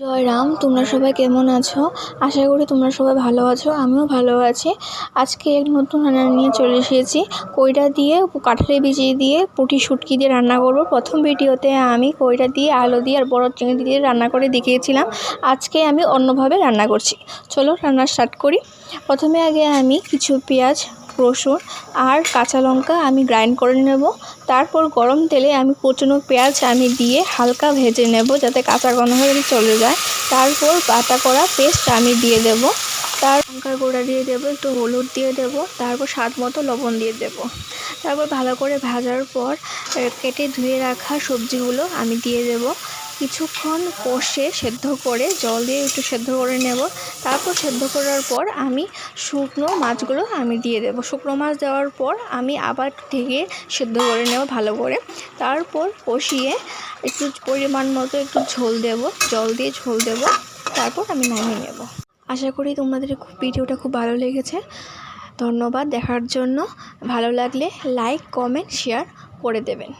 জয় রাম, তোমরা সবাই কেমন আছো? আশা করি তোমরা সবাই ভালো আছো, আমিও ভালো আছি। আজকে এক নতুন রান্না নিয়ে চলে এসেছি। কইটা দিয়ে কাঁঠালি বীজি দিয়ে, পুঁটি শুটকি দিয়ে রান্না করব। প্রথম ভিডিওতে আমি কইটা দিয়ে, আলু দিয়ে আর বড় চিংড়ি দিয়ে রান্না করে দেখিয়েছিলাম। আজকে আমি অন্যভাবে রান্না করছি। চলো রান্না স্টার্ট করি। প্রথমে আগে আমি কিছু পেঁয়াজ রসুন আর কাঁচা লঙ্কা আমি গ্রাইন্ড করে নেব। তারপর গরম তেলে আমি কুচনো পেঁয়াজ আমি দিয়ে হালকা ভেজে নেব যাতে কাঁচা গন্ধটা চলে যায়। তারপর বাটা করা পেস্ট আমি দিয়ে দেব। তার লঙ্কার গুঁড়া দিয়ে দেবো, একটু হলুদ দিয়ে দেব, তারপর স্বাদ মতো লবণ দিয়ে দেব। তারপর ভালো করে ভাজার পর কেটে ধুয়ে রাখা সবজিগুলো আমি দিয়ে দেব। কিছুক্ষণ কষে সেদ্ধ করে, জল দিয়ে একটু সেদ্ধ করে নেব। তারপর সেদ্ধ করার পর আমি শুকনো মাছগুলো আমি দিয়ে দেবো। শুকনো মাছ দেওয়ার পর আমি আবার ঢেকে সেদ্ধ করে নেব ভালো করে। তারপর কষিয়ে একটু পরিমাণ মতো একটু ঝোল দেব, জল দিয়ে ঝোল দেব। তারপর আমি নামিয়ে নেব। আশা করি তোমাদের খুব ভিডিওটা খুব ভালো লেগেছে। ধন্যবাদ দেখার জন্য। ভালো লাগলে লাইক, কমেন্ট, শেয়ার করে দেবেন।